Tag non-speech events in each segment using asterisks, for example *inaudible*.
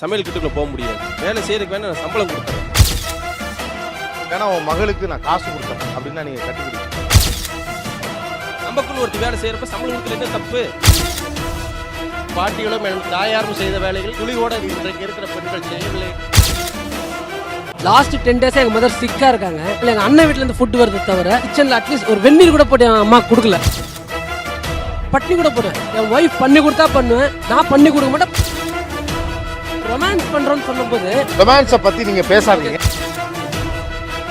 சமையல் கிட்டுக்குள்ள போக முடியாது. வேலை செய்யறதுக்கு வேணா நான் சம்பளம் கொடுக்குறேன் ஏன்னா உன் மகளுக்கு நான் காசு கொடுத்தேன் அப்படின்னா நீங்க கட்டிக்கிடுங்க நமக்குள்ள ஒருத்தி வேலை செய்யறப்ப சம்பளம் கொடுக்கறது தப்பு? பாட்டிகளும் தாயாரும் செய்த வேலைகள் துளியோட இன்றைக்கு இருக்கிற பெண்கள் செய்யவில்லை. லாஸ்ட் டென் டேஸா எங்க மதர் சிக்கா இருக்காங்க. இல்ல எங்க அண்ணன் வீட்ல இருந்து ஃபுட் வருது தவிர கிச்சன்ல அட்லீஸ்ட் ஒரு வெந்நீர் கூட போட்டு என் அம்மா கொடுக்கல. பட்னி கூட போடுவேன் என் ஒய்ஃப் பண்ணி கொடுத்தா பண்ணுவேன். நான் பண்ணி கொடுக்க மாட்டேன். ரொமான்ஸ் பண்றோம்னு சொல்லும்போது ரொமான்ஸை பத்தி நீங்க பேசாதீங்க.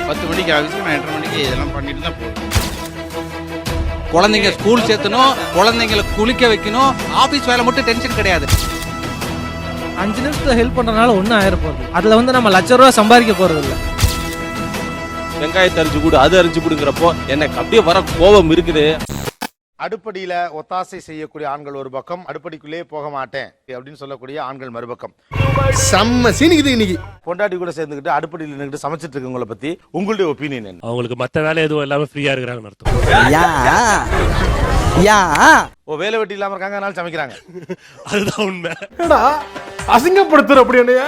பத்து மணிக்கு ஆஃபீஸுக்கு நான் எட்டரை மணிக்கு இதெல்லாம் பண்ணிட்டு தான் போவேன் குழந்தைங்க ஸ்கூல் சேர்த்தணும் குழந்தைங்களை குளிக்க வைக்கணும் ஆஃபீஸ் வேலை மட்டும் டென்ஷன் கிடையாது. அஞ்சு நிமிஷத்துல ஹெல்ப் பண்றதுனால ஒன்றும் ஆயிர போகுது அதுல வந்து நம்ம லட்ச ரூபா சம்பாதிக்க போறது இல்ல. வெங்காயத்தை அரிஞ்சு கொடு அது அரிஞ்சு கொடுங்கிறப்போ எனக்கு அப்படியே வர கோபம் இருக்குது. அடுப்படியில ஒத்தாசை செய்யக்கூடிய ஆண்கள் ஒரு பக்கம் அடுப்படிக்குள்ளே போக மாட்டேன் அப்படின்னு சொல்லக்கூடிய ஆண்கள் மறுபக்கம். செம்ம சீனிக்குது இன்னைக்கு. பொண்டாட்டி கூட சேர்ந்துக்கிட்டு அடுப்படியில் நின்றுட்டு சமைச்சிட்டு இருக்கவங்கள பத்தி உங்களுடைய ஒப்பீனியன் என்ன? அவங்களுக்கு மத்த வேலை எதுவும் இல்லாம ஃப்ரீயா இருக்கிறாங்கன்னு அர்த்தம். யா. யா. ஓ வேலை வெட்டி இல்லாம இருக்காங்க அதனால சமைக்கிறாங்க. *laughs* அதுதான் உண்மை. அசிங்கப்படுத்துற அப்படி என்னைய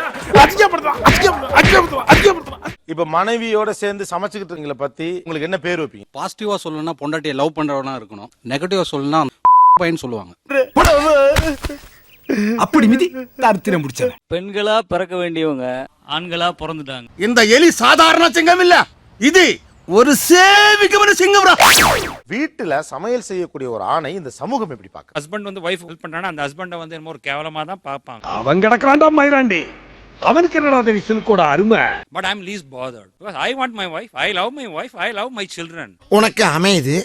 அசிங்கப்படுத்துறான் அசிங்கப்படுத்துறான் அசிங்கப்படுத்துறான் அசிங்கப்படுத்துறான் இப்ப மனைவியோட சேர்ந்து சமைச்சுக்கிட்டு இருக்கீங்கள பத்தி உங்களுக்கு என்ன பேர் வைப்பீங்க? பாசிட்டிவா சொல்லணும்னா பொண்டாட்டியை லவ் பண்றவனா இருக்கணும். நெகட்டிவா சொல்லணும்னா பையன் சொல்லுவாங்க. அப்படி மிதி தருத்திரம் முடிச்சவன். பெண்களா பிறக்க வேண்டியவங்க ஆண்களா பிறந்துட்டாங்க. இந்த எலி சாதாரண சிங்கம் இல்ல. இது ஒரு சேவிக்கமான சிங்கம் வீட்டுல சமையல் செய்யக்கூடிய ஒரு ஆணை இந்த சமூகம் எப்படி பார்க்க ஹஸ்பண்ட் வந்து ஒய்ஃப் ஹெல்ப் பண்றானா அந்த ஹஸ்பண்டை வந்து என்னமோ ஒரு கேவலமா தான் பார்ப்பாங்க. அவன் கிடக்காண்டா மயிராண்டி. அவனுக்கு என்னடா தெரியும்? சில்கோட அருமை. But I am least bothered because I want my wife I love my wife I love my children உனக்கு அமையுது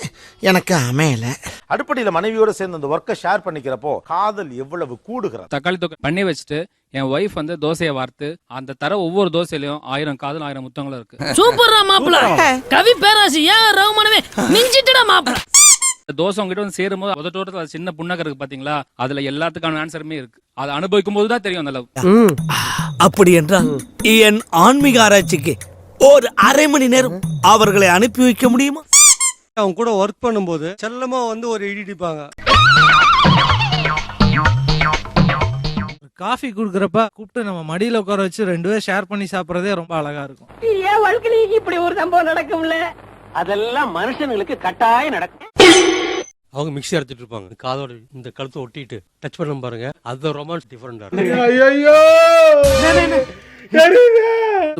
எனக்கு அமையல. அடுப்படியில மனைவியோட சேர்ந்து அந்த ஒர்க்கை ஷேர் பண்ணிக்கிறப்போ காதல் எவ்வளவு கூடுகிறது? தக்காளி தொகை பண்ணி வச்சுட்டு என் ஒய்ஃப் வந்து தோசையை வார்த்து அந்த தர ஒவ்வொரு தோசையிலயும் ஆயிரம் காதல் ஆயிரம் முத்தங்களும் இருக்கு. சூப்பர்ரா மாப்பிள. கவி பேராசி ஏன் ரகுமானவே மிஞ்சிட்டுடா மாப்பிள. தோசை உங்ககிட்ட வந்து சேரும்போது உதட்டோரத்துல அது சின்ன புண்ணகம் இருக்கு பாத்தீங்களா? அதுல எல்லாத்துக்கான ஆன்சருமே இருக்கு. அதை அனுபவிக்கும் போது தான் தெரியும் அந்த லவ் அப்படி என்றால் என் ஆன்மீக ஆராய்ச்சிக்கு ஒரு அரை மணி நேரம் அவர்களை அனுப்பி வைக்க முடியுமா? அவங்க கூட ஒர்க் பண்ணும்போது செல்லமா வந்து ஒரு இடி இடிப்பாங்க காஃபி குடுக்கறப்ப கூப்பிட்டு நம்ம மடியில உட்கார வச்சு ரெண்டு பேரும் ஷேர் பண்ணி சாப்பிடறதே ரொம்ப அழகா இருக்கும். ஏன் வாழ்க்கையில இப்படி ஒரு சம்பவம் நடக்கும்ல? அதெல்லாம் மனுஷனுங்களுக்கு கட்டாயம் நடக்கும். அவங்க மிக்ஸி அரைச்சிட்டு இருப்பாங்க. காதோட இந்த கழுத்தை ஒட்டிட்டு டச் பண்ண பாருங்க. அது ரொமான்ஸ் டிஃபரெண்டா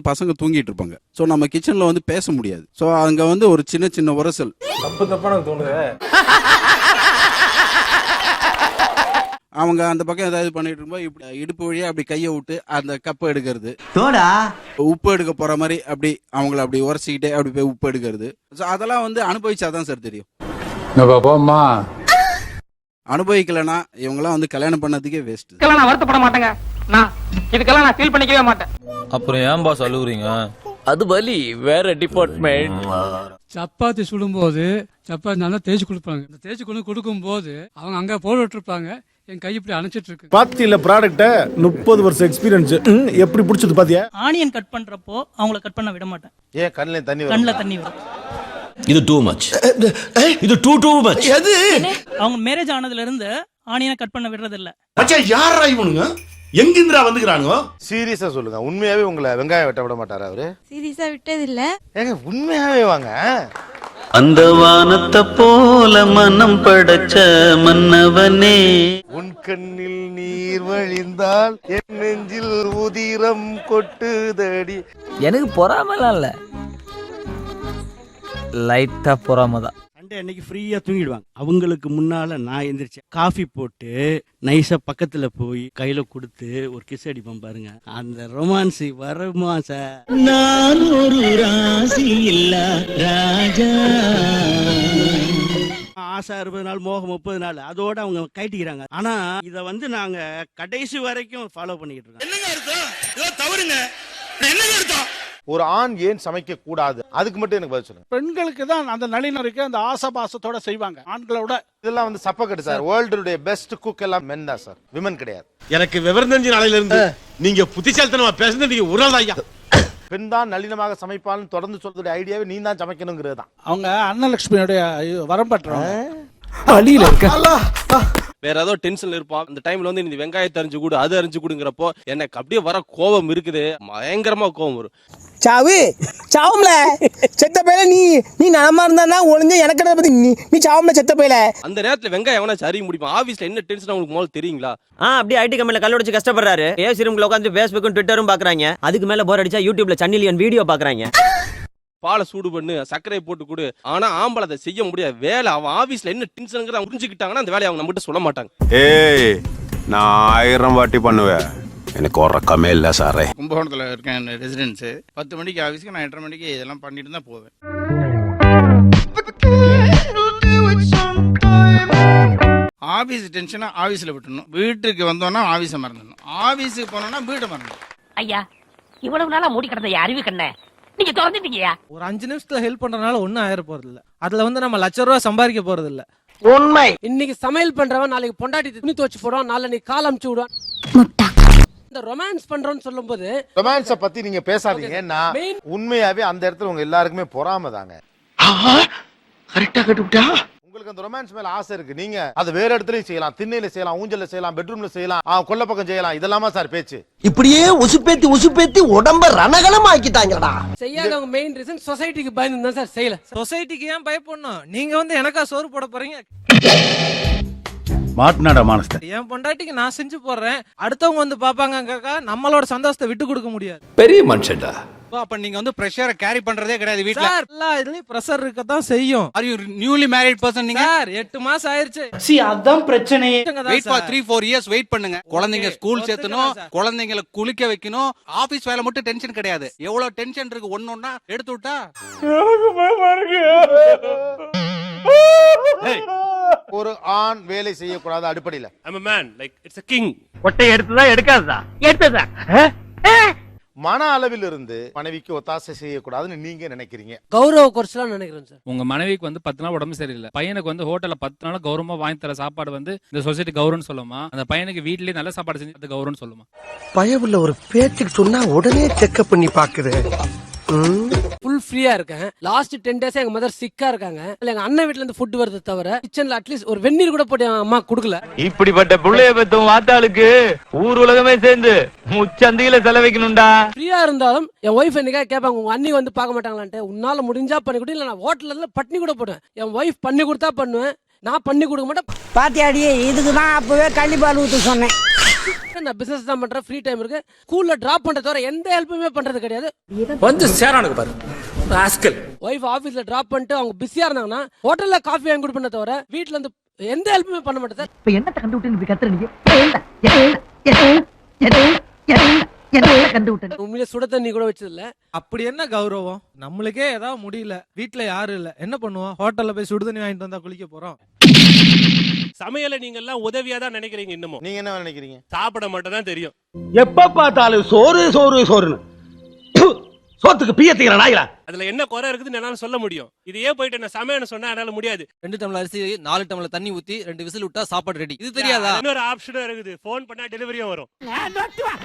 பசங்க தூங்கிட்டு இருப்பாங்க. ஸோ நம்ம கிச்சன்ல வந்து பேச முடியாது. ஸோ அங்க வந்து ஒரு சின்ன சின்ன உரசல். தப்பு தப்பா எனக்கு தோணுது. அவங்க அந்த பக்கம் ஏதாவது பண்ணிட்டு இருக்கும்போது இப்படி இடுப்பு வழியா அப்படி கையை விட்டு அந்த கப்பை எடுக்கிறது. தோடா? உப்பு எடுக்க போற மாதிரி அப்படி அவங்கள அப்படி உரசிக்கிட்டே அப்படி போய் உப்பு எடுக்கிறது. ஸோ அதெல்லாம் வந்து அனுபவிச்சாதான் சார் தெரியும். அனுபவிக்கலைன்னா இவங்கெல்லாம் வந்து கல்யாணம் பண்ணதுக்கே வேஸ்ட் இதுக்கெல்லாம் நான் வருத்தப்பட மாட்டேங்க. நான் இதுக்கெல்லாம் நான் ஃபீல் பண்ணிக்கவே மாட்டேன். அப்புறம் ஏன் பாஸ் அழுகுறீங்க? அது பலி வேற டிபார்ட்மெண்ட் சப்பாத்தி சுடும்போது சப்பாத்தி நல்லா தேய்ச்சி கொடுப்பாங்க. இந்த தேய்ச்சி கொண்டு கொடுக்கும்போது அவங்க அங்க போட்டு இருப்பாங்க என் கை இப்படி அணைச்சிட்டு இருக்கு. பாத்தியில ப்ராடக்ட்ட முப்பது வருஷம் எக்ஸ்பீரியன்ஸ் எப்படி பிடிச்சது பாத்தியா? ஆனியன் கட் பண்றப்போ அவங்கள கட் பண்ண விட மாட்டேன். ஏன் கண்ணில் தண்ணி கண்ணுல தண்ணி வரும். இது டூ மச் இது டூ டூ மச் எது? அவங்க மேரேஜ் ஆனதுல இருந்து ஆனியனை கட் பண்ண விடுறது இல்ல மச்சான் யாரா இவனுங்க? எங்கிந்திரா வந்துக்கிறானுங்க? சீரியஸா சொல்லுங்க. உண்மையாவே உங்களை வெங்காயம் வெட்ட விட மாட்டாரா அவரு? சீரியஸா விட்டது இல்ல ஏங்க உண்மையாவே வாங்க. அந்த வானத்தை போல மனம் படைச்ச மன்னவனே. உன் கண்ணில் நீர் வழிந்தால் என் நெஞ்சில் உதிரம் கொட்டுதடி. எனக்கு பொறாமலாம் இல்ல. லைட்டா பொறாம தான் சண்டே அன்னைக்கு ஃப்ரீயா தூங்கிடுவாங்க. அவங்களுக்கு முன்னால நான் எந்திரிச்சு காஃபி போட்டு நைஸா பக்கத்துல போய் கையில கொடுத்து ஒரு கிஸ் அடிப்பேன் பாருங்க. அந்த ரொமான்ஸ் வருமா சார் நான் ஒரு ராசி இல்ல ராஜா. ஆசை அறுபது நாள் மோகம் முப்பது நாள் அதோட அவங்க கைட்டிக்கிறாங்க. ஆனா இத வந்து நாங்க கடைசி வரைக்கும் ஃபாலோ பண்ணிட்டு இருக்கோம். என்னங்க அர்த்தம்? தவறுங்க. என்னங்க அர்த்தம்? ஒரு ஆண் ஏன் சமைக்க கூடாது? அதுக்கு மட்டும் எனக்கு பதில் சொல்லுங்க. பெண்களுக்கு தான் அந்த நளினம் இருக்கு அந்த ஆசபாசத்தோட செய்வாங்க. ஆண்களோட. இதெல்லாம் வந்து சப்பக்கட்டு சார். வேர்ல்டுடைய பெஸ்ட் குக் எல்லாம் மென் தான் சார். விமன் கிடையாது. எனக்கு விவரம் தெரிஞ்ச நாளையில இருந்து நீங்க புத்திசாலித்தனமா பேசுறது நீங்க நாள் ஐயா. பெண் தான் நளினமாக சமைப்பான்னு தொடர்ந்து சொல்றதுடைய ஐடியாவே நீ தான் சமைக்கணுங்கிறது தான். அவங்க அன்னலட்சுமியோடைய வரம் பெற்றவங்க. அழியில இருக்க? வேற ஏதோ டென்ஷன்ல இருப்பான். அந்த டைம்ல வந்து இந்த வெங்காயத்தை அரிஞ்சு கொடு அது அரிஞ்சு கொடுங்கிறப்போ எனக்கு அப்படியே வர கோபம் இருக்குது. பயங்கரமா கோபம் வரும். சாவு சாவும்ல. செத்த பையில நீ நீ நலமா இருந்தா ஒளிஞ்சு எனக்கு என்ன பத்தி நீ நீ சாவும்ல செத்த பையில. அந்த நேரத்துல வெங்காயம் எவனா அறிய முடியுமா? ஆபீஸ்ல என்ன டென்ஷன் உங்களுக்கு முதல்ல தெரியுங்களா? ஆ அப்படியே ஐடி கம்பெனில கல்லூடிச்சு கஷ்டப்படுறாரு. ஏசி ரூம்ல உட்காந்து ஃபேஸ்புக்கும் ட்விட்டரும் பாக்குறாங்க. அதுக்கு மேல போர் அடிச்சா யூடியூப்ல சன்னிலியன் வீடியோ பாக்குறாங்க. பாலை சூடு பண்ணு சர்க்கரையை போட்டு கொடு. ஆனா ஆம்பளை அதை செய்ய முடியாது. வேலை அவன் ஆபீஸ்ல என்ன டென்ஷனுங்கிற புரிஞ்சுக்கிட்டாங்கன்னா அந்த வேலையை அவங்க நம்மகிட்ட சொல்ல மாட்டாங்க. ஏய் நான் ஆயிரம் வாட்டி பண்ணுவேன். எனக்கு உறக்கமே இல்ல சாரே. கும்பகோணத்தில் இருக்கேன் ரெசிடென்ஸு பத்து மணிக்கு ஆஃபீஸ்க்கு நான் எட்டரை மணிக்கு இதெல்லாம் பண்ணிட்டு தான் போவேன். ஆஃபீஸ் டென்ஷனை ஆஃபீஸில் விட்டுணும் வீட்டுக்கு வந்தோன்னா ஆஃபீஸை மறந்துடணும். ஆஃபீஸுக்கு போனோன்னா வீட்டை மறந்துடணும். ஐயா இவ்வளவு நாளா மூடி கிடந்த அறிவு கண்ண நீங்க திறந்துட்டீங்கயா? ஒரு அஞ்சு நிமிஷத்துல ஹெல்ப் பண்றதுனால ஒன்றும் ஆயிர போறது இல்ல அதுல வந்து நம்ம லட்ச ரூபா சம்பாதிக்க போறது இல்ல உண்மை. இன்னைக்கு சமையல் பண்றவன் நாளைக்கு பொண்டாட்டி துணி துவச்சு போடுவான் நாளைக்கு கால் அமுச்சு விடுவான். இந்த ரொமான்ஸ் பண்றோம்னு சொல்லும்போது ரொமான்ஸ பத்தி நீங்க பேசாதீங்க. Main- உண்மையாவே அந்த இடத்துல உங்க எல்லாருக்குமே பொறாம தாங்க. கரெக்டா கட்டுவிட்டா உங்களுக்கு அந்த ரொமான்ஸ் மேல ஆசை இருக்கு. நீங்க அது வேற இடத்துலயும் செய்யலாம். திண்ணையில செய்யலாம் ஊஞ்சல்ல செய்யலாம் பெட்ரூம்ல செய்யலாம் கொல்ல பக்கம் செய்யலாம். இதெல்லாமா சார் பேச்சு? இப்படியே உசுப்பேத்தி உசுப்பேத்தி உடம்ப ரணகலம் ஆக்கிட்டாங்கடா செய்யாதவங்க மெயின் ரீசன் சொசைட்டிக்கு பயந்து தான் சார் செய்யல. சொசைட்டிக்கு ஏன் பயப்படணும்? நீங்க வந்து எனக்கா சோறு போட போறீங்க? மாட்டினாடா மானஸ்த என் பொண்டாட்டிக்கு நான் செஞ்சு போடுறேன். அடுத்தவங்க வந்து பாப்பாங்க நம்மளோட சந்தோஷத்தை விட்டு கொடுக்க முடியாது. பெரிய மனுஷன்டா. அப்போ நீங்கள் வந்து ப்ரெஷரை கேரி பண்ணுறதே கிடையாது சார் எல்லா இதுலயும் பிரஷர் இருக்கத்தான் செய்யும். Are you newly married person நீங்கள் சார் எட்டு மாசம் ஆயிருச்சு. சி அதான் பிரச்சனையே. Wait for. Three four years wait பண்ணுங்க. குழந்தைங்க ஸ்கூல் சேர்த்தணும். சார். குழந்தைங்களை குளிக்க வைக்கணும். ஆபீஸ் வேலை மட்டும் டென்ஷன் கிடையாது. எவ்வளவு டென்ஷன் இருக்கு? ஒன்னொன்னா எடுத்து விட்டா? ஒரு ஆண் வேலை செய்யக்கூடாத அடிப்படையில. Like it's a king. ஒட்டை எடுத்ததா எடுக்காததா? எடுத்ததா? மன அளவில் இருந்து மனைவிக்கு ஒத்தாசை செய்யக்கூடாதுன்னு நீங்க நினைக்கிறீங்க. கௌரவ குறைச்சலாம் நினைக்கிறேன் சார். உங்க மனைவிக்கு வந்து பத்து நாள் உடம்பு சரியில்லை. பையனுக்கு வந்து ஹோட்டல்ல பத்து நாள் கௌரவமா வாங்கி தர சாப்பாடு வந்து இந்த சொசைட்டி கௌரவம்னு சொல்லுமா? அந்த பையனுக்கு வீட்லயே நல்ல சாப்பாடு செஞ்சு அது கௌரவம்னு சொல்லுமா? பயவுள்ள ஒரு பேச்சுக்கு சொன்னா உடனே செக்அப் பண்ணி பாக்குது. ஃப்ரீயா இருக்கேன். லாஸ்ட் டென் டேஸ் எங்க மதர் சிக்கா இருக்காங்க. இல்ல எங்க அண்ணன் வீட்ல இருந்து ஃபுட் வருது தவிர கிச்சன்ல அட்லீஸ்ட் ஒரு வெந்நீர் கூட போட்டு என் அம்மா கொடுக்கல. இப்படிப்பட்ட புள்ளைய பெத்தும் வாத்தாளுக்கு ஊர் உலகமே சேர்ந்து முச்சந்தியில செலவைக்கணும்டா. ஃப்ரீயா இருந்தாலும் என் ஒய்ஃப் என்னைக்கா கேட்பாங்க உங்க அண்ணி வந்து பார்க்க மாட்டாங்களான்ட்டு. உன்னால முடிஞ்சா பண்ணி கொடு இல்ல நான் ஹோட்டல்ல இருந்து பட்னி கூட போடுவேன். என் ஒய்ஃப் பண்ணி கொடுத்தா பண்ணுவேன். நான் பண்ணி கொடுக்க மாட்டேன். பாத்தியாடி இதுக்கு தான் அப்பவே கள்ளிப்பால் ஊத்து சொன்னேன். நான் பிசினஸ் தான் பண்றேன் ஃப்ரீ டைம் இருக்கு. ஸ்கூல்ல டிராப் பண்றது தவிர எந்த ஹெல்ப்புமே பண்றது கிடையாது. வந்து சேரானுக்கு பாரு. ராஸ்கல் ஒய்ஃப் ஆபீஸ்ல டிராப் பண்ணிட்டு அவங்க பிஸியா இருந்தாங்கன்னா ஹோட்டல்ல காஃபி வாங்கி கொடுப்பேன் தவிர வீட்ல இருந்து எந்த ஹெல்ப்புமே பண்ண மாட்டேன் சார். இப்ப என்னத்த கண்டு விட்டு இப்படி கத்துற நீங்க? கண்டு உண்மையிலே சுட தண்ணி கூட வச்சது இல்ல. அப்படி என்ன கௌரவம்? நம்மளுக்கே ஏதாவது முடியல. வீட்ல யாரும் இல்ல. என்ன பண்ணுவோம்? ஹோட்டல்ல போய் சுடு தண்ணி வாங்கிட்டு வந்தா குளிக்க போறோம். சமையலை நீங்க எல்லாம் உதவியா தான் நினைக்கிறீங்க இன்னமும். நீங்க என்ன நினைக்கிறீங்க? சாப்பிட மட்டும் தான் தெரியும். எப்ப பார்த்தாலும் சோறு சோறு சோறுன்னு. சோத்துக்கு பியத்திக்கிற நாய்களா அதுல என்ன குறை இருக்குதுன்னு என்னால சொல்ல முடியும். இது ஏன் போயிட்டு என்ன சமையல்னு சொன்னா என்னால முடியாது. ரெண்டு டம்ளர் அரிசி நாலு டம்ளர் தண்ணி ஊத்தி ரெண்டு விசில் விட்டா சாப்பாடு ரெடி இது இன்னொரு ஆப்ஷனும் இருக்குது. போன் பண்ணா டெலிவரியும் வரும்.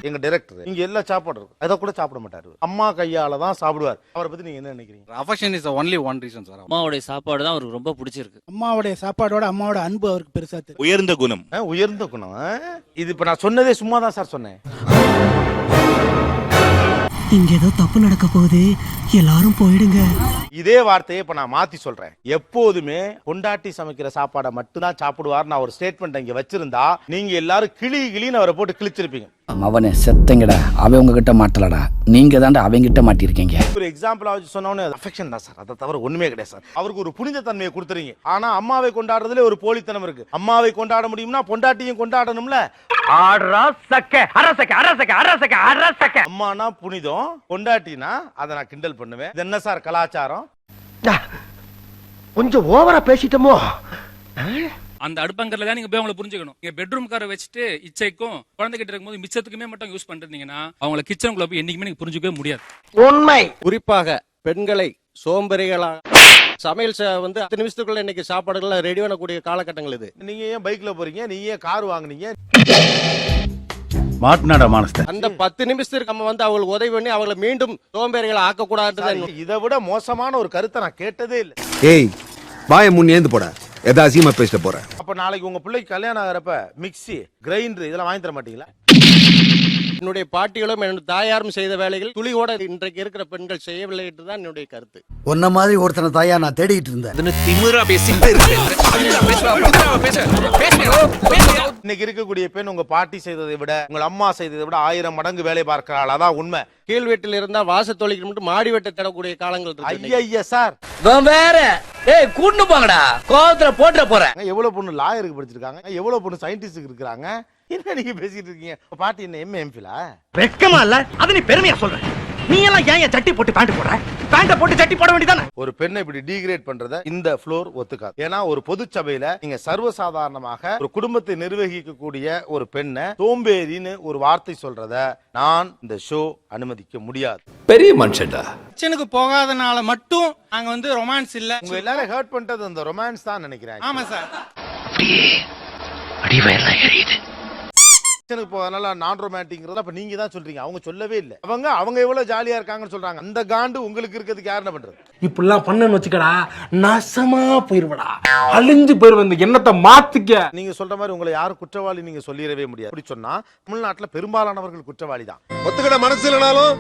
எங்க டைரக்டர் இங்க எல்லா சாப்பாடு இருக்கும். அதை கூட சாப்பிட மாட்டாரு. அம்மா கையால தான் சாப்பிடுவார். அவரை பத்தி நீங்க என்ன நினைக்கிறீங்க? Affection is only one reason sir அம்மாவுடைய சாப்பாடு தான் அவருக்கு ரொம்ப பிடிச்சிருக்கு. அம்மாவுடைய சாப்பாடோட அம்மாவோட அன்பு அவருக்கு பெருசா தெரியும். உயர்ந்த குணம். உயர்ந்த குணம்? இது இப்ப நான் சொன்னதே சும்மா தான் சார் சொன்னேன். இங்க ஏதோ தப்பு நடக்க போகுது. எல்லாரும் போயிடுங்க. இதே வார்த்தையை இப்ப நான் மாத்தி சொல்றேன். எப்போதுமே பொண்டாட்டி சமைக்கிற சாப்பாடை மட்டும்தான் சாப்பிடுவார் நான் ஒரு ஸ்டேட்மெண்ட் இங்க வச்சிருந்தா நீங்க எல்லாரும் கிளி கிளின்னு அவரை போட்டு கிழிச்சிருப்பீங்க. அவனே செத்தங்கடா. அவன் உங்ககிட்ட மாட்டலடா. நீங்க தாண்டா அவங்கிட்ட மாட்டிருக்கீங்க ஒரு எக்ஸாம்பிள் வச்சு சொன்னோன்னே அஃபெக்ஷன் தான் சார். அதை தவிர ஒண்ணுமே கிடையாது சார். அவருக்கு ஒரு புனித தன்மையை கொடுத்துறீங்க. ஆனா அம்மாவை கொண்டாடுறதுல ஒரு போலித்தனம் இருக்கு. அம்மாவை கொண்டாட முடியும்னா பொண்டாட்டியும் கொண்டாடணும்ல? ஆடுறா சக்க அரசக்க அரசக்க அரசக்க அரசக்க அம்மானா புனிதம் பொண்டாட்டினா அதை நான் கிண்டல் பண்ணுவேன். இது என்ன சார் கலாச்சாரம்? கொஞ்சம் ஓவரா பேசிட்டோமோ? அந்த அடுப்பங்கரில் தான் நீங்க போய் அவங்கள புரிஞ்சுக்கணும். நீங்க பெட்ரூம் காரை வச்சுட்டு இச்சைக்கும் குழந்தைகிட்ட இருக்கும்போது மிச்சத்துக்குமே மட்டும் யூஸ் பண்ணிருந்தீங்கன்னா அவங்கள கிச்சனுக்குள்ள போய் என்னைக்குமே நீங்க புரிஞ்சுக்கவே முடியாது. உண்மை. குறிப்பாக பெண்களை சோம்பேறிகளா சமையல் வந்து பத்து நிமிஷத்துக்குள்ள இன்னைக்கு சாப்பாடுகள் ரெடி பண்ணக்கூடிய காலகட்டங்கள் இது. நீங்க ஏன் பைக்ல போறீங்க? நீங்க ஏன் கார் வாங்குனீங்க? மாட்டினாடா மானஸ்த அந்த பத்து நிமிஷத்துக்கு நம்ம வந்து அவங்களுக்கு உதவி பண்ணி அவங்கள மீண்டும் சோம்பேறிகளை ஆக்க கூடாது இதை விட மோசமான ஒரு கருத்தை நான் கேட்டதே இல்லை. ஏய் வாய முன் ஏந்து போட. எதா அசியமா பேசிட்டு போறேன் அப்ப நாளைக்கு உங்க பிள்ளைக்கு கல்யாணம் ஆகிறப்ப மிக்ஸி கிரைண்டர் இதெல்லாம் வாங்கி தர மாட்டீங்களா? என்னுடைய பாட்டிகளும் என்னுடைய தாயாரும் செய்த வேலைகள் துளியோட இன்றைக்கு இருக்கிற பெண்கள் செய்யவில்லை என்றுதான் என்னுடைய கருத்து. உன்ன மாதிரி ஒருத்தனை தாயா நான் தேடிட்டு இருந்தேன். இன்னைக்கு இருக்கக்கூடிய பெண் உங்க பாட்டி செய்ததை விட உங்க அம்மா செய்ததை விட ஆயிரம் மடங்கு வேலை பார்க்கிறாள். அதான் உண்மை. கீழ் வீட்டில் இருந்தா வாச தொழில் மட்டும் மாடி வெட்ட தேடக்கூடிய காலங்கள் இருக்கு. ஐயா சார். வேற. ஏய் கூட்டு போங்கடா. கோவத்துல போட்டுற போறேன் எவ்வளவு பொண்ணு லாயருக்கு படிச்சிருக்காங்க? எவ்வளவு பொண்ணு சயின்டிஸ்டுக்கு இருக்காங்க என்ன நீங்க பேசிட்டு இருக்கீங்க? பாட்டி என்ன எம் எம்பிலா வெக்கமா இல்ல? அது நீ பெருமையா சொல்ற. நீ எல்லாம் ஏன் சட்டி போட்டு பேண்ட் போடுற? பேண்ட போட்டு சட்டி போட வேண்டியதானே? ஒரு பெண்ணை இப்படி டீகிரேட் பண்றத இந்த ஃப்ளோர் ஒத்துக்காது. ஏன்னா ஒரு பொது சபையில நீங்க சர்வசாதாரணமாக ஒரு குடும்பத்தை நிர்வகிக்கக்கூடிய ஒரு பெண்ணை சோம்பேறின்னு ஒரு வார்த்தை சொல்றத நான் இந்த ஷோ அனுமதிக்க முடியாது. பெரிய மனுஷன்டா. கிச்சனுக்கு போகாதனால மட்டும் நாங்க வந்து ரொமான்ஸ் இல்ல. உங்க எல்லாரும் ஹர்ட் பண்றது அந்த ரொமான்ஸ் தான் நினைக்கிறேன். ஆமா சார். கிச்சனுக்கு போகாதனால நான் ரொமான்டிக்ங்கிறத அப்ப நீங்க தான் சொல்றீங்க. அவங்க சொல்லவே இல்லை. அவங்க அவங்க எவ்வளவு ஜாலியா இருக்காங்கன்னு சொல்றாங்க. அந்த காண்டு உங்களுக்கு இருக்கிறதுக்கு யார் என்ன பண்றது? இப்படிலாம் பண்ணன்னு வச்சுக்கடா நாசமா போயிருவடா. அழிஞ்சு போயிருவ இந்த எண்ணத்தை மாத்திக்க. நீங்க சொல்ற மாதிரி உங்களை யாரும் குற்றவாளி நீங்க சொல்லிடவே முடியாது. அப்படி சொன்னா தமிழ்நாட்டுல பெரும்பாலானவர்கள் குற்றவாளி தான் ஒத்துக்கிட மனசு இல்லைனாலும்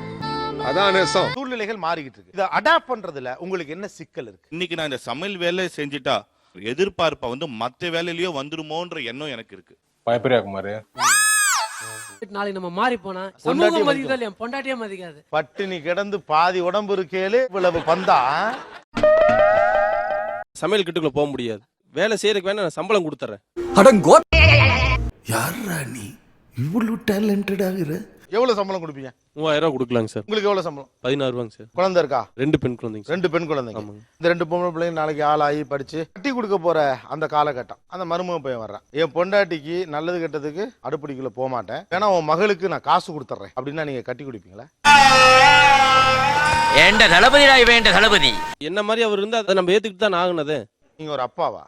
அதான் நேசம். சூழ்நிலைகள் மாறிக்கிட்டு இருக்கு. இதை அடாப்ட் பண்றதுல உங்களுக்கு என்ன சிக்கல் இருக்கு? இன்னைக்கு நான் இந்த சமையல் வேலை செஞ்சுட்டா எதிர்பார்ப்ப வந்து மத்த வேலையிலயோ வந்துருமோன்ற எண்ணம் எனக்கு இருக்கு. பயப்பரியா குமார்? நாளைக்கு நம்ம மாறி போனா பொண்டாட்டியை சமூகம். மதிக்குதா இல்லையா பொண்டாட்டியே மதிக்காது. பட்டினி கிடந்து பாதி உடம்பு இருக்கேலு இவ்வளவு பந்தா? சமையல் கிட்டுக்குள்ள போக முடியாது. வேலை செய்யறதுக்கு வேணா நான் சம்பளம் கொடுத்துறேன். அடங்கோ யாரா நீ? இவ்வளவு டேலண்டட் ஆகுற. எவ்வளவு சம்பளம் கொடுப்பீங்க? மூவாயிரம் ரூபாய் கொடுக்கலாங்க சார். உங்களுக்கு எவ்வளவு சம்பளம்? பதினாறு ரூபாங்க சார். குழந்தை இருக்கா? ரெண்டு பெண் குழந்தைங்க ரெண்டு பெண் குழந்தைங்க. ஆமாங்க. இந்த ரெண்டு பொம்பளை பிள்ளைங்க நாளைக்கு ஆளாகி படிச்சு கட்டி கொடுக்க போற அந்த காலகட்டம். அந்த மருமக பையன் வர்றான். என் பொண்டாட்டிக்கு நல்லது கெட்டதுக்கு அடுப்படிக்குள்ள போக மாட்டேன். ஏன்னா உன் மகளுக்கு நான் காசு கொடுத்துட்றேன் அப்படின்னா நீங்க கட்டி கொடுப்பீங்களா? ஏண்ட தளபதிடா இவன் தளபதி? என்ன மாதிரி அவர் இருந்தா அதை நம்ம ஏத்துக்கிட்டு தான் ஆகுனது நீங்க ஒரு அப்பாவா?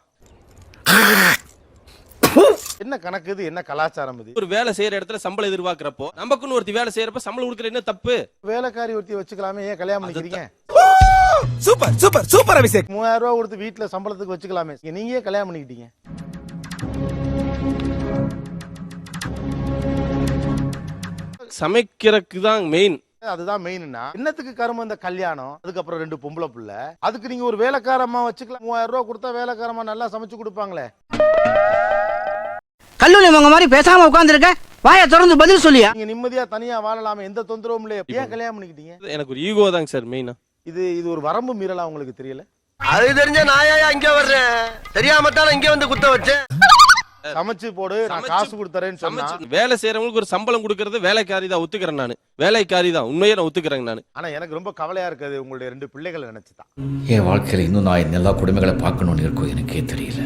என்ன கணக்கு இது? என்ன கலாச்சாரம் இது? ஒரு வேலை செய்யற இடத்துல சம்பளம் எதிர்பார்க்கறப்போ நமக்குன்னு ஒருத்தி வேலை செய்யறப்ப சம்பளம் கொடுக்கற என்ன தப்பு? வேலைக்காரி ஒருத்தி வச்சுக்கலாமே ஏன் கல்யாணம் பண்ணிக்கிறீங்க? Super super super Abhishek. மூவாயிரம் ரூபாய் கொடுத்து வீட்டுல சம்பளத்துக்கு வச்சுக்கலாமே. நீங்க ஏன் கல்யாணம் பண்ணிக்கிட்டீங்க? சமைக்கிறதுக்கு தான் மெயின் அதுதான் மெயின்னா என்னத்துக்கு கரும இந்த கல்யாணம்? அதுக்கப்புறம் ரெண்டு பொம்பளை புள்ள. அதுக்கு நீங்க ஒரு வேலைக்காரம்மா வச்சுக்கலாம். மூவாயிரம் ரூபாய் கொடுத்தா வேலைக்காரம்மா நல்லா சமைச்சு கொடுப்பாங்களே. கல்லூரி உங்க மாதிரி பேசாம உட்கார்ந்துருக்க. வாய திறந்து பதில் சொல்லியா? நீங்க நிம்மதியா தனியா வாழலாமே எந்த தொந்தரவும் இல்லையே. ஏன் கல்யாணம் பண்ணிக்கிட்டீங்க? எனக்கு ஒரு ஈகோ தாங்க சார் மெயினா இது இது ஒரு வரம்பு மீறலா உங்களுக்கு தெரியல? அது தெரிஞ்ச நாயா இங்க வர்றேன்? தெரியாம தானே இங்க வந்து குத்த வச்சேன். சமைச்சு போடு நான் காசு கொடுத்துறேன்னு சொன்னா. வேலை செய்யறவங்களுக்கு ஒரு சம்பளம் கொடுக்கறது வேலைக்காரி தான் ஒத்துக்கிறேன் நானு. வேலைக்காரி தான் உண்மையை நான் ஒத்துக்கிறேங்க நானு. ஆனா எனக்கு ரொம்ப கவலையா இருக்குது உங்களுடைய ரெண்டு பிள்ளைகளை நினைச்சுதான். என் வாழ்க்கையில் இன்னும் நான் எல்லா குடும்பங்களை பார்க்கணும்னு இருக்கும் எனக்கே தெரியல.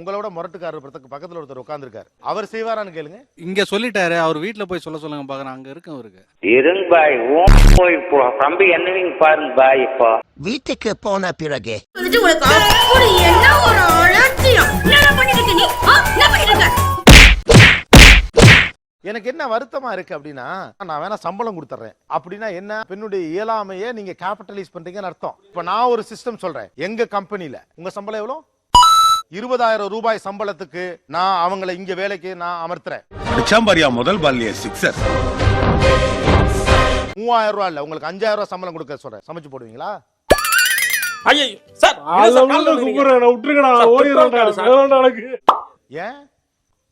உங்களோட முரட்டுக்காரர் பக்கத்து- பக்கத்துல ஒருத்தர் உட்கார்ந்திருக்காரு. அவர் செய்வாரான்னு கேளுங்க. இங்க சொல்லிட்டாரு அவர் வீட்டுல போய் சொல்ல சொல்லுங்க பாக்குறேன். அங்க இருக்கு அவருக்கு. இருங்க பாய் ஓம் போய் போ. தம்பி என்னவீங்க பாருங்க பாய் இப்போ. வீட்டுக்கு போன பிறகு. எனக்கு என்ன வருத்தமா இருக்கு அப்படின்னா நான் வேணா சம்பளம் கொடுத்துறேன். அப்படின்னா என்ன? பெண்ணுடைய இயலாமையை நீங்க கேபிட்டலைஸ் பண்றீங்கன்னு அர்த்தம். இப்ப நான் ஒரு சிஸ்டம் சொல்றேன். எங்க கம்பெனில உங்க சம்பளம் எவ்வளவு இருபதாயிரம் ரூபாய் சம்பளத்துக்கு நான் அவங்கள இங்க வேலைக்கு நான் அமர்த்துறேன். அடிச்சாம்பாரியா முதல் பால்லிய சிக்ஸர். மூவாயிரம் ரூபாய் இல்ல உங்களுக்கு அஞ்சாயிரம் ரூபாய் சம்பளம் கொடுக்க சொல்றேன். சமைச்சு போடுவீங்களா? ஐயோ சார் ஏன்?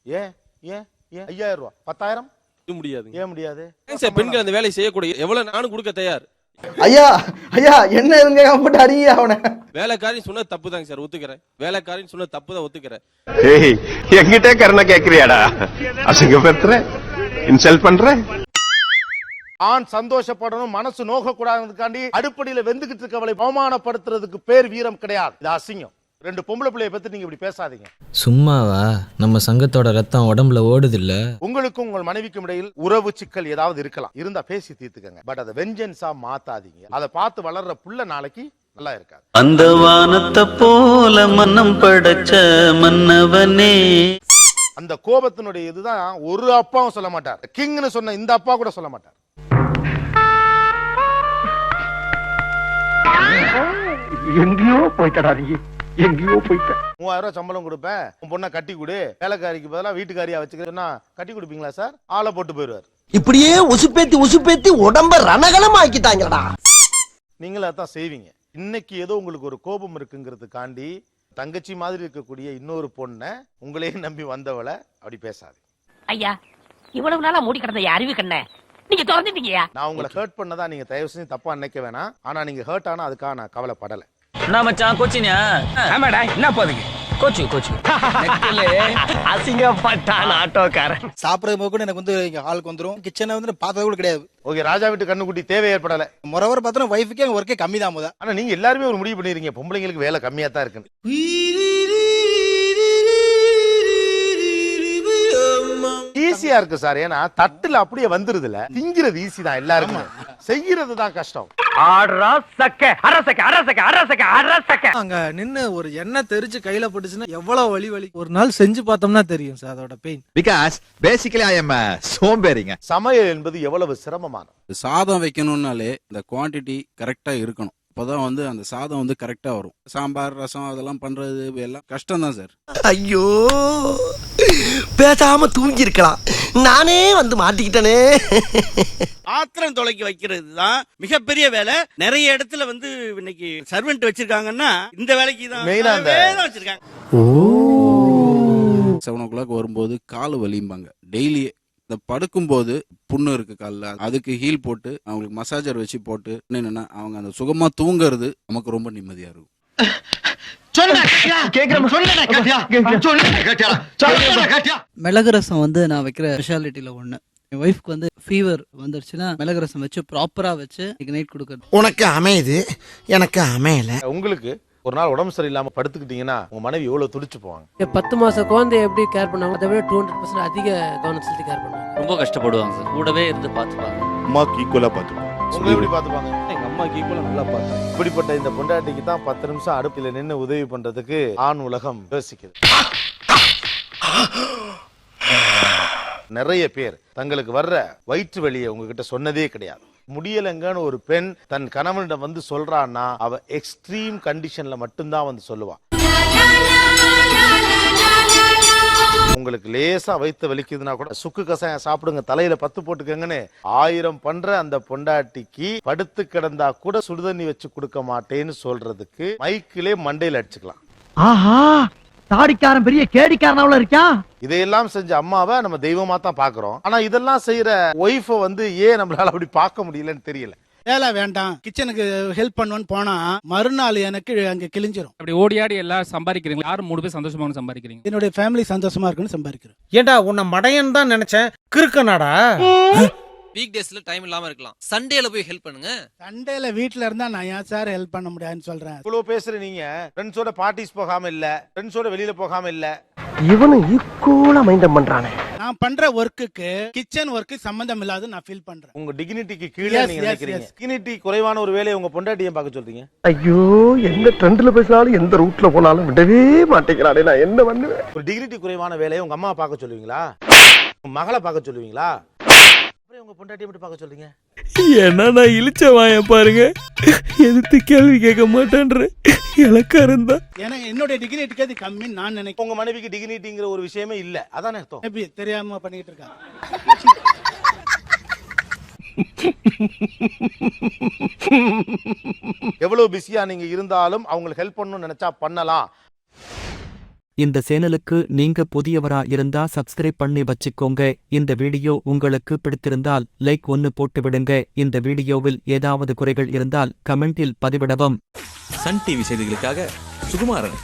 ஏன்? ஏன்? ஏன்? ஐயாயிரம் ரூபாய். பத்தாயிரம்? முடியாது. ஏன் முடியாது? ஏன் சார் பெண்கள் அந்த வேலையை செய்யக்கூடிய எவ்வளவு நானும் கொடுக்க தயார். ஐயா ஐயா என்ன இருங்க போட்டு அடிங்க அவனை. வேலைக்காரி சொன்னது தப்பு தாங்க சார் ஒத்துக்கிறேன். வேலைக்காரின்னு சொன்னது தப்பு தான் ஒத்துக்கிறேன். ஏய் என்கிட்ட கருணை கேக்குறியாடா? அசிங்கப்படுத்துற? இன்சல்ட் பண்ற? ஆண் சந்தோஷப்படணும் மனசு நோக கூடாதுக்காண்டி அடுப்படியில வெந்துகிட்டு இருக்கவளை அவமானப்படுத்துறதுக்கு பேர் வீரம் கிடையாது. இது அசிங்கம். ரெண்டு பொம்பளை பிள்ளைய பத்தி நீங்க இப்படி பேசாதீங்க. சும்மாவா? நம்ம சங்கத்தோட ரத்தம் உடம்புல ஓடுதில்ல? உங்களுக்கும் உங்கள் மனைவிக்கும் இடையில் உறவு சிக்கல் ஏதாவது இருக்கலாம். இருந்தா பேசி தீர்த்துக்கங்க. பட் அதை வெஞ்சன்ஸா மாத்தாதீங்க. அதை பார்த்து வளர்ற புள்ள நாளைக்கு நல்லா இருக்காது. அந்த வானத்தை போல மன்னம் படைச்ச மன்னவனே. அந்த கோபத்தினுடைய இதுதான் ஒரு அப்பாவும் சொல்ல மாட்டார். கிங்னு சொன்ன இந்த அப்பா கூட சொல்ல மாட்டார். எங்கேயோ போயிட்டடா நீ எங்கேயோ போயிட்டேன். மூவாயிரம் ரூபாய் சம்பளம் கொடுப்பேன். உன் பொண்ணை கட்டி கொடு. வேலைக்காரிக்கு பதிலா வீட்டுக்காரியா வச்சுக்க சொன்னா கட்டி கொடுப்பீங்களா சார்? ஆளை போட்டு போயிடுவார். இப்படியே உசுப்பேத்தி உசுப்பேத்தி உடம்ப ரணகலம் ஆக்கிட்டாங்கடா நீங்களும் அதான் செய்வீங்க. இன்னைக்கு ஏதோ உங்களுக்கு ஒரு கோபம் இருக்குங்கிறதுக்காண்டி தங்கச்சி மாதிரி இருக்கக்கூடிய இன்னொரு பொண்ணை உங்களையே நம்பி வந்தவளை அப்படி பேசாது ஐயா இவ்வளவு நாளா மூடி கிடந்த அறிவு கண்ண நீங்க திறந்துட்டீங்கயா நான் உங்களை ஹர்ட் பண்ணதா நீங்க தயவு செஞ்சு தப்பா நினைக்க வேணாம். ஆனா நீங்க ஹர்ட் ஆனா அதுக்காக நான் கவலைப்படல. என்ன மச்சான் கோச்சினியா? ஆமாடா என்ன போதுங்க கோச்சு கோச்சு. *laughs* அசிங்கப்பட்டான் ஆட்டோக்காரன். சாப்பிடுறது கூட எனக்கு வந்து இங்க ஹாலுக்கு வந்துரும். கிச்சனை வந்து நான் பார்த்தது கூட கிடையாது. ஓகே ராஜா வீட்டு கண்ணுக்குட்டி தேவை ஏற்படல. முறவர் பார்த்தா ஒய்ஃபுக்கே ஒர்க்கே கம்மி தான் முத. ஆனா நீங்க எல்லாருமே ஒரு முடிவு பண்ணிருக்கீங்க பொம்பளைங்களுக்கு வேலை கம்மியா தான் இருக்கு ஈஸியா இருக்கு சார். ஏன்னா தட்டுல அப்படியே வந்துருதுல. திங்கிறது ஈஸி தான் எல்லாருக்கும். செய்யறது தான் கஷ்டம். அங்க நின்னு ஒரு எண்ணெய் தெரிச்சு கையில போட்டுச்சுன்னா எவ்வளவு வலி வலி. ஒரு நாள் செஞ்சு பார்த்தோம்னா தெரியும் சார் அதோட pain because basically I am சோம்பேறிங்க. சமையல் என்பது எவ்வளவு சிரமமானது? சாதம் வைக்கணும்னாலே இந்த குவாண்டிட்டி கரெக்டா இருக்கணும். அப்பதான் வந்து அந்த சாதம் வந்து கரெக்டா வரும். சாம்பார் ரசம் அதெல்லாம் பண்றது எல்லாம் கஷ்டம் தான் சார். ஐயோ! பேசாம தூங்கி இருக்கலாம் நானே வந்து மாட்டிக்கிட்டனே. பாத்திரம் தொலைக்கி வைக்கிறது தான் மிகப்பெரிய வேலை. நிறைய இடத்துல வந்து இன்னைக்கு சர்வெண்ட் வச்சிருக்காங்கன்னா இந்த வேலைக்கு தான் வச்சிருக்காங்க. செவன் ஓ கிளாக் வரும்போது கால் வலிம்பாங்க டெய்லி இந்த படுக்கும்போது புண்ணு இருக்கு காலில். அதுக்கு ஹீல் போட்டு அவங்களுக்கு மசாஜர் வச்சு போட்டு என்னன்னா அவங்க அந்த சுகமா தூங்குறது நமக்கு ரொம்ப நிம்மதியா இருக்கும். *laughs* மிளகு ரசம் வந்து நான் வைக்கிற ஸ்பெஷாலிட்டியில ஒண்ணு. என் ஒய்ஃப்க்கு வந்து ஃபீவர் வந்துருச்சுன்னா மிளகு ரசம் வச்சு ப்ராப்பரா வச்சு நைட் கொடுக்குறது உனக்கு அமையுது எனக்கு அமையல. உங்களுக்கு ஒரு நாள் உடம்பு சரியில்லாம படுத்துக்கிட்டீங்கன்னா உங்க மனைவி எவ்வளவு துடிச்சு போவாங்க? பத்து மாச குழந்தைய எப்படி கேர் பண்ணாங்க அதை விட டூ ஹண்ட்ரட் பர்சன்ட் அதிக கவனம் செலுத்தி கேர் பண்ணுவாங்க. ரொம்ப கஷ்டப்படுவாங்க சார். கூடவே இருந்து பார்த்துப்பாங்க. அம்மாக்கு ஈக்குவலா பார்த்துக்கோ உங்களை எப்படி பாத்துப்பாங்க எங்க அம்மாக்கு ஈக்குவலா நல்லா பார்த்தேன் இப்படிப்பட்ட இந்த பொண்டாட்டிக்கு தான் பத்து நிமிஷம் அடுப்பில நின்னு உதவி பண்றதுக்கு ஆண் உலகம் யோசிக்குது. நிறைய பேர் தங்களுக்கு வர்ற வயிற்று வலியை உங்ககிட்ட சொன்னதே கிடையாது. முடியலங்கன்னு ஒரு பெண் தன் கணவனிடம் வந்து சொல்றான்னா அவ எக்ஸ்ட்ரீம் கண்டிஷன்ல மட்டும்தான் வந்து சொல்லுவா. உங்களுக்கு லேசா வயித்து வலிக்குதுன்னா கூட சுக்கு கசாயம் சாப்பிடுங்க தலையில பத்து போட்டுக்கங்கன்னு ஆயிரம் பண்ற அந்த பொண்டாட்டிக்கு படுத்து கிடந்தா கூட சுடுதண்ணி வச்சு கொடுக்க மாட்டேன்னு சொல்றதுக்கு மைக்கிலே மண்டையில அடிச்சுக்கலாம். ஆஹா தாடிக்காரன் பெரிய கேடிக்காரனாவுல இருக்கான் இதையெல்லாம் செஞ்ச அம்மாவை நம்ம தெய்வமா தான் பாக்குறோம் ஆனா இதெல்லாம் செய்யற ஒய்ஃப வந்து ஏன் நம்மளால அப்படி பார்க்க முடியலன்னு தெரியல. வேலை வேண்டாம் கிச்சனுக்கு ஹெல்ப் பண்ணுவேன்னு போனா மறுநாள் எனக்கு அங்க கிழிஞ்சிரும். அப்படி ஓடி ஆடி எல்லாம் சம்பாதிக்கிறீங்க யாரும் மூணு பேர் சந்தோஷமா சம்பாதிக்கிறீங்க? என்னுடைய ஃபேமிலி சந்தோஷமா இருக்குன்னு சம்பாதிக்கிறேன். ஏண்டா உன்னை மடையன் தான் நினைச்சேன். கிறுக்கனாடா? வீக் டேஸ்ல டைம் இல்லாம இருக்கலாம். சண்டேல போய் ஹெல்ப் பண்ணுங்க. சண்டேல வீட்ல இருந்தா நான் ஏன் சார் ஹெல்ப் பண்ண முடியாதுன்னு சொல்றேன். இவ்வளவு பேசுற நீங்க. ஃப்ரெண்ட்ஸோட பார்ட்டிஸ் போகாம இல்ல. ஃப்ரெண்ட்ஸோட வெளியில போகாம இல்ல. இவனும் ஈக்குவலா மைண்டம் பண்றானே. நான் பண்ற ஒர்க்குக்கு கிச்சன் ஒர்க்கு சம்பந்தம் இல்லாத நான் ஃபீல் பண்றேன். உங்க டிகினிட்டிக்கு கீழே நீங்க நினைக்கிறீங்க. டிகினிட்டி குறைவான ஒரு வேலையை உங்க பொண்டாட்டியை பார்க்க சொல்றீங்க? ஐயோ எந்த ட்ரெண்ட்ல பேசினாலும் எந்த ரூட்ல போனாலும் விடவே மாட்டேங்கிறானே நான் என்ன பண்ணுவேன்? ஒரு டிகினிட்டி குறைவான வேலையை உங்க அம்மா பார்க்க சொல்லுவீங்களா? உங்க மகளை பார்க்க சொல்லுவீங்களா? உங்க பொண்டாட்டியை மட்டும் பார்க்க சொல்றீங்க? ஏன்னா நான் இழிச்ச வாயன் பாருங்க. எதிர்த்து கேள்வி கேட்க மாட்டேன்ற இலக்காரன் தான் ஏன்னா என்னுடைய டிகிரிட்டுக்கு அது கம்மின்னு நான் நினைக்கிறேன். உங்க மனைவிக்கு டிகினிட்டிங்கிற ஒரு விஷயமே இல்ல. அதானே அர்த்தம்? தெரியாம பண்ணிட்டு இருக்காங்க எவ்வளவு பிஸியா நீங்க இருந்தாலும் அவங்களுக்கு ஹெல்ப் பண்ணணும்னு நினைச்சா பண்ணலாம். இந்த சேனலுக்கு நீங்க புதியவரா இருந்தா சப்ஸ்கிரைப் பண்ணி வச்சுக்கோங்க. இந்த வீடியோ உங்களுக்கு பிடித்திருந்தால் லைக் ஒன்னு போட்டு விடுங்க. இந்த வீடியோவில் ஏதாவது குறைகள் இருந்தால் கமெண்டில் பதிவிடவும். சன் டிவி செய்திகளுக்காக சுகுமாரன்.